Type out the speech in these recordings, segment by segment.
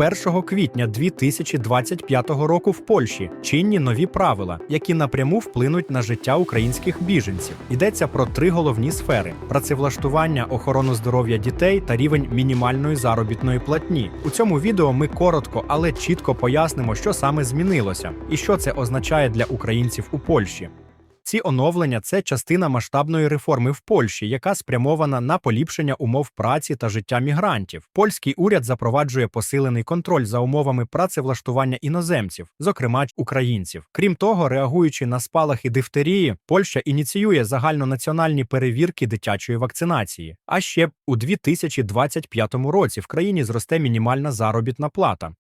1 квітня 2025 року в Польщі чинні нові правила, які напряму вплинуть на життя українських біженців. Йдеться про три головні сфери: працевлаштування, охорону здоров'я дітей та рівень мінімальної заробітної платні. У цьому відео ми коротко, але чітко пояснимо, що саме змінилося і що це означає для українців у Польщі. Ці оновлення це частина масштабної реформи в Польщі, яка спрямована на поліпшення умов праці та життя мігрантів. Польський уряд запроваджує посилений контроль за умовами працевлаштування іноземців, зокрема українців. Крім того, реагуючи на спалахи дифтерії, Польща ініціює загальнонаціональні перевірки дитячої вакцинації. А ще у 2025 році в країні зросте мінімальна заробітна плата.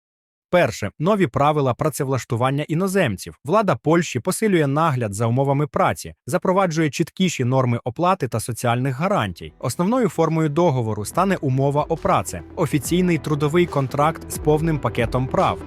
Перше нові правила працевлаштування іноземців. Влада Польщі посилює нагляд за умовами праці, запроваджує чіткіші норми оплати та соціальних гарантій. Основною формою договору стане умова о праці, офіційний трудовий контракт з повним пакетом прав.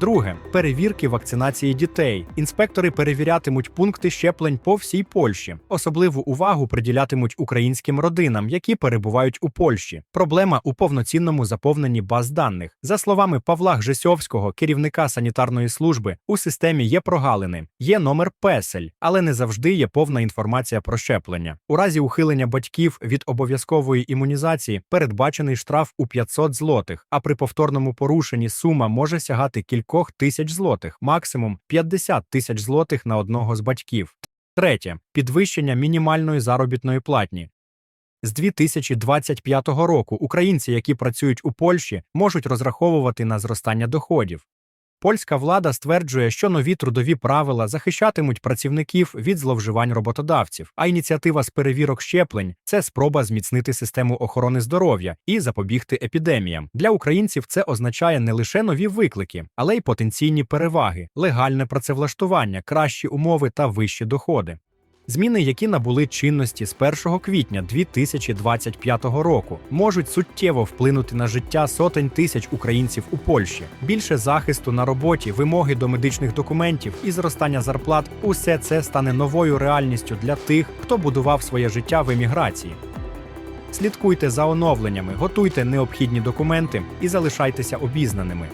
Друге перевірки вакцинації дітей. Інспектори перевірятимуть пункти щеплень по всій Польщі. Особливу увагу приділятимуть українським родинам, які перебувають у Польщі. Проблема у повноцінному заповненні баз даних. За словами Павла Гжесьовського, керівника санітарної служби, у системі є прогалини, є номер песель, але не завжди є повна інформація про щеплення. У разі ухилення батьків від обов'язкової імунізації передбачений штраф у 500 злотих, а при повторному порушенні сума може сягати кількох тисяч злотих, максимум 50 тисяч злотих на одного з батьків. Третє підвищення мінімальної заробітної платні. З 2025 року українці, які працюють у Польщі, можуть розраховувати на зростання доходів. Польська влада стверджує, що нові трудові правила захищатимуть працівників від зловживань роботодавців, а ініціатива з перевірок щеплень це спроба зміцнити систему охорони здоров'я і запобігти епідеміям. Для українців це означає не лише нові виклики, але й потенційні переваги, легальне працевлаштування, кращі умови та вищі доходи. Зміни, які набули чинності з 1 квітня 2025 року, можуть суттєво вплинути на життя сотень тисяч українців у Польщі. Більше захисту на роботі, вимоги до медичних документів і зростання зарплат усе це стане новою реальністю для тих, хто будував своє життя в еміграції. Слідкуйте за оновленнями, готуйте необхідні документи і залишайтеся обізнаними.